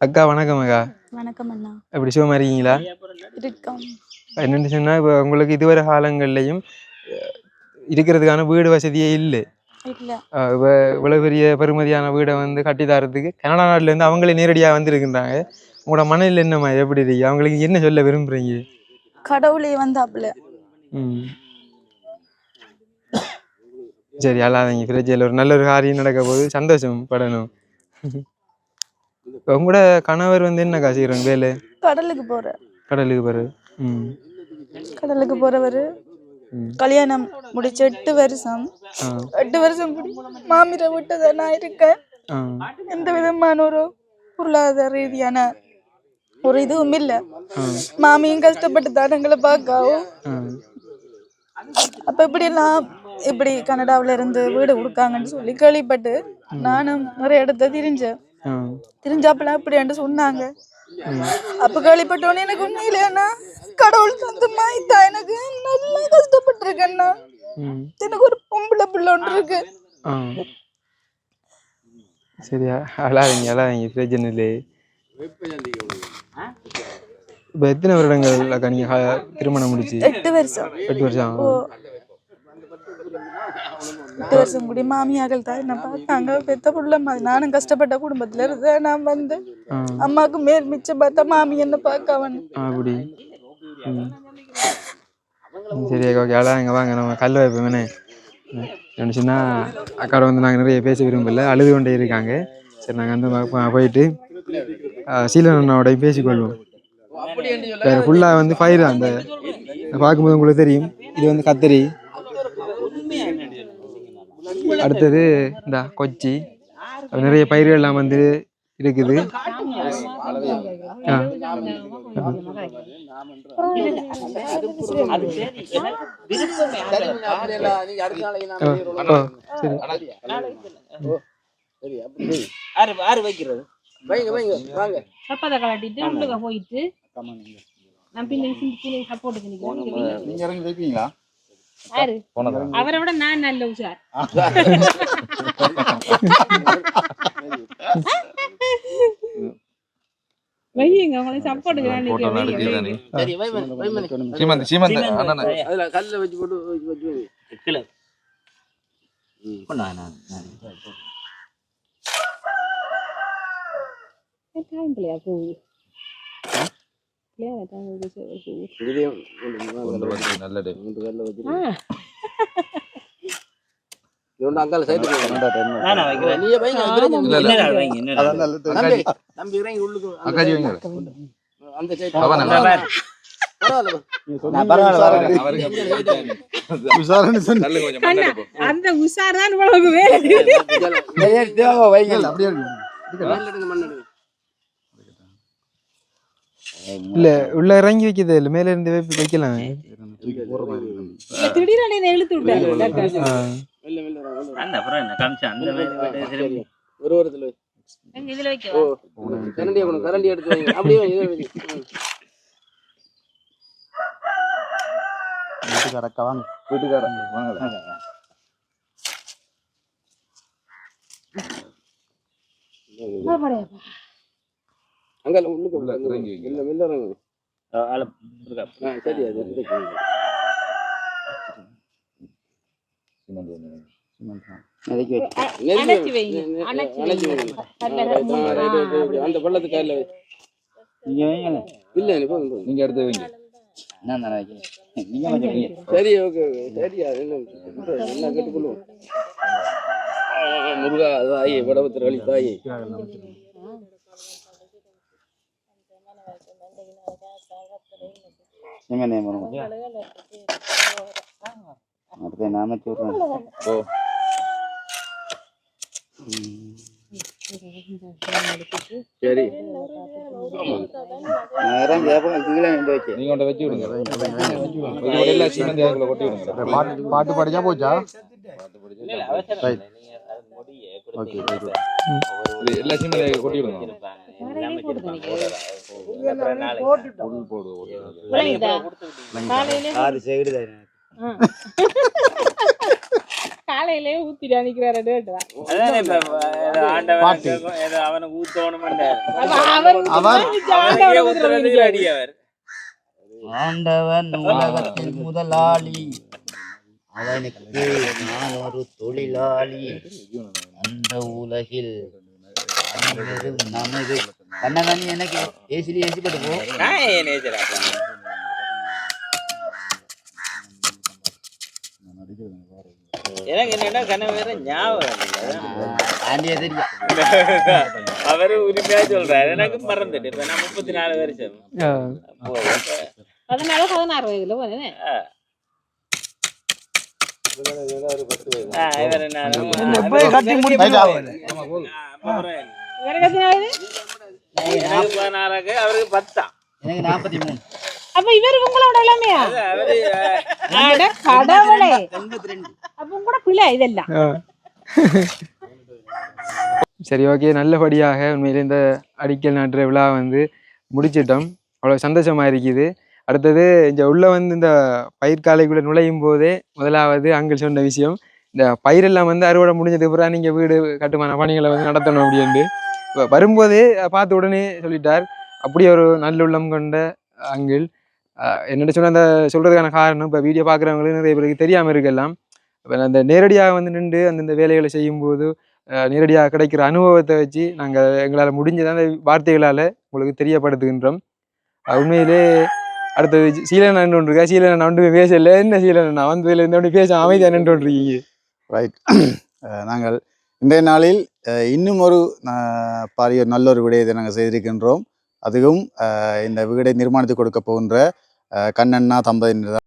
அக்கா வணக்கம் அக்கா. வணக்கம் அண்ணா. எப்படி சுகமா இருக்கீங்களா? இருக்கோம். என்னென்னு சொன்னால் இப்போ உங்களுக்கு இதுவரை காலங்கள்லையும் இருக்கிறதுக்கான வீடு வசதியே இல்லை. இப்போ இவ்வளோ பெரிய பெருமதியான வீடை வந்து கட்டி தரத்துக்கு கனடா நாட்டிலேருந்து அவங்களே நேரடியாக வந்திருக்கின்றாங்க. உங்களோட மனதில் என்னம்மா? எப்படி இருக்கு? அவங்களுக்கு என்ன சொல்ல விரும்புகிறீங்க கடவுளே வந்தாப்புல. ம். சரி அல்லாதீங்க பிரச்சனை ஒரு நல்ல ஒரு காரியம் நடக்க போது சந்தோஷம் படணும். உங்களோட கணவர் வந்து என்ன காசுகிறாங்க வேலை. கடலுக்கு போற கடலுக்கு பிறகு ம். கடலுக்கு போறவரு. கல்யாணம் முடிச்சு எட்டு வருஷம். எட்டு வருஷம் முடி மாமிர விட்டத நான் இருக்கேன். எந்த விதமான ஒரு பொருளாதார ரீதியான ஒரு இதுவும் இல்ல. மாமியும் கஷ்டப்பட்டு தான் எங்களை பார்க்கவும் அப்ப இப்படி எல்லாம் இப்படி கனடாவுல இருந்து வீடு கொடுக்காங்கன்னு சொல்லி கேள்விப்பட்டு நானும் நிறைய இடத்த திரிஞ்சேன். ஆ. திரிஞ்சாப்பெல்லாம் இப்படியாண்டு சொன்னாங்க. அப்ப கேள்விப்பட்டோன்னே எனக்கு உண்மையிலேண்ணா கடவுள் தந்த மாய்த்தா எனக்கு நல்லா கஷ்டப்பட்டிருக்கேண்ணா. ம். எனக்கு ஒரு பொம்பளை பிள்ளை ஒன்று இருக்கு. சரியா? அழாதீங்க அழாதீங்க பிரச்சனை இல்லை இப்போ எத்தனை வருடங்கள் அக்கா நீங்கள் திருமணம் முடிச்சு? எட்டு வருஷம். எட்டு வருஷம். எட்டு வருஷம் கூடி மாமியாக்கள் தான் என்ன பார்த்தாங்க. பெத்த புள்ள மாதிரி நானும் கஷ்டப்பட்ட குடும்பத்துல இருந்தேன். நான் வந்து அம்மாவுக்கு மேல் மிச்சம் பார்த்தா மாமி என்ன பார்க்க வந்து ஆ, அப்படி சரி அக்கா ஓகே அழாங்க வாங்க. நம்ம கல் வைப்போமே நினச்சுன்னா அக்காவோட வந்து நாங்கள் நிறைய பேச விரும்பல. அழுது கொண்டே இருக்காங்க. சரி நாங்கள் அந்த பக்கம் போயிட்டு சீலன் அண்ணாவோடய பேசிக்கொள்வோம். வேறு ஃபுல்லாக வந்து ஃபயர் அந்த பார்க்கும்போது உங்களுக்கு தெரியும். இது வந்து கத்திரி. அடுத்தது இந்த கொச்சி. நிறைய பயிர்கள்லாம் வந்து இருக்குது. போயிட்டு நான் பின்ன பின்ன சப்போர்ட்டுக்கு நீங்க இறங்கி வைப்பீங்களா அவரை விட நான் நல்ல உஷார். வையுங்க உங்களை சப்போர்ட்டுக்கு நான் நிக்கிறேன். சரி வை மணி, வை மணி. சீமந்த் சீமந்த் அண்ணா அதுல கல்ல வச்சு போட்டு வச்சு வச்சு வை. கீழே. நான் நான் டைம் பிள்ளையா போகுது பிள்ளையா டைம் போகுது இதையும் கொண்டு வா. நல்லது ஒண்ணு அங்கால சைடு நானா வைக்கிறேன் நீயே வைங்க இறங்கி உள்ளுக்கு அக்காஜி அந்த சைடு. அந்த உஷார் தான் அப்படியே இருக்கு மண் எடுங்க மண் எடுங்க இல்லை உள்ள இறங்கி வைக்கிறது இல்லை. மேலே இருந்து வைப்ப- வைக்கலாம். திடீர்னு இழுத்து விட்டாரு. ஆ. மெல்ல மெல்ல வா, மெல்ல வா. அந்த அப்புறம் என்ன காமிச்சா? அந்த மாதிரி விட்டு திரும்பி. ஒரு ஓரத்துல வை. எங்க இதுல ஓ வைக்கவா கரண்டியை கொண்டு கரண்டி எடுத்து அப்படியே. வீட்டுக்காரக்கா வாங்க. வீட்டுக்காரங்க வாங்க. அங்கால உள்ளுக்கு. மெல்ல மெல்ல இறங்குங்க ஆ, சரி அது. அந்த காலில் வை. நீங்க வைங்களேன் இல்ல போதும். நீங்க எடுத்து வைங்க நான் தானே வைக்கிறேன் சரி ஓகே ஓகே சரி அது என்ன முருகா தாயே வடபத்திர வழி தாயே அடுத்து நாம சொல்றேன் ஓ சரி. இறங்கி அப்புறம் கீழே நின்று வச்சு. நீங்க கொண்டு வச்சு விடுங்க. எல்லாம் சீமந்தி அதுக்குள்ள கொட்டி விடுங்க. பாட்டு பாட்டு படிச்சா போச்சா. ஓகே இது எல்லா சீமந்தி அதுல கொட்டி விடுங்க. காலையில ஊத்திட்டு அனுக்கிறாரு அவனுக்கு அவர். ஆண்டவன் உலகத்தில் முதலாளி. அவனுக்கு நான் ஒரு தொழிலாளி. அந்த உலகில் அனைவரும் நமது கண்ணகாணி எனக்கு ஏசிலி ஏசி போட்டு போ? எனக்கு என்னன்னா கனவு வேற ஞாபகம் அவரு உரிமையா சொல்றாரு எனக்கு மறந்துட்டு இப்ப நான் முப்பத்தி நாலு வருஷம் பதினாலு பதினாறு வயதுல போனேன் இவர் என்ன ரைட்டா? இவருக்கு எத்தனை வயது எனக்கு பதினாறாக்கு அவருக்கு பத்தா. எனக்கு நாற்பத்தி மூணு. அப்ப இவர் உங்களோட இளமையா அது அவரு அட கடவுளே. எண்பத்தி ரெண்டு. அப்ப கூட பிள்ளை இதெல்லாம். ஆ. சரி ஓகே. நல்லபடியாக உண்மையிலே இந்த அடிக்கல் நாட்டுற விழா வந்து முடிச்சிட்டோம். அவ்வளோ சந்தோஷமா இருக்குது அடுத்தது இங்கே உள்ள வந்து இந்த பயிர்காலைக்குள்ளே நுழையும் போதே முதலாவது அங்கிள் சொன்ன விஷயம் இந்த பயிரெல்லாம் வந்து அறுவடை முடிஞ்சதுக்கு பிறகு நீங்கள் வீடு கட்டுமான பணிகளை வந்து நடத்தணும் அப்படின்ட்டு வரும்போதே பார்த்த உடனே சொல்லிட்டார். அப்படி ஒரு நல்லுள்ளம் கொண்ட அங்கிள். என்னோட சொன்ன அந்த சொல்கிறதுக்கான காரணம் இப்போ வீடியோ பார்க்குறவங்களுக்கு நிறைய பேருக்கு தெரியாமல் இருக்கலாம். இப்போ அந்த நேரடியாக வந்து நின்று அந்தந்த வேலைகளை செய்யும்போது நேரடியாக கிடைக்கிற அனுபவத்தை வச்சு நாங்கள் எங்களால் முடிஞ்சதை அந்த வார்த்தைகளால் உங்களுக்கு தெரியப்படுத்துகின்றோம். உண்மையிலே அடுத்தது சீலன் அண்ணன் ஒன்று இருக்கா சீலன் ஒன்றுமே பேசல. என்ன சீலன் நான் வந்ததுலேருந்து அப்படி பேச அமைதியாக நின்று இருக்கீங்க ரைட் நாங்கள் இன்றைய நாளில் இன்னும் ஒரு பாரிய நல்ல ஒரு விடயத்தை நாங்கள் செய்திருக்கின்றோம். அதுவும் இந்த வீடை நிர்மாணித்து கொடுக்க போகின்ற கண்ணண்ணா தம்பதியினர்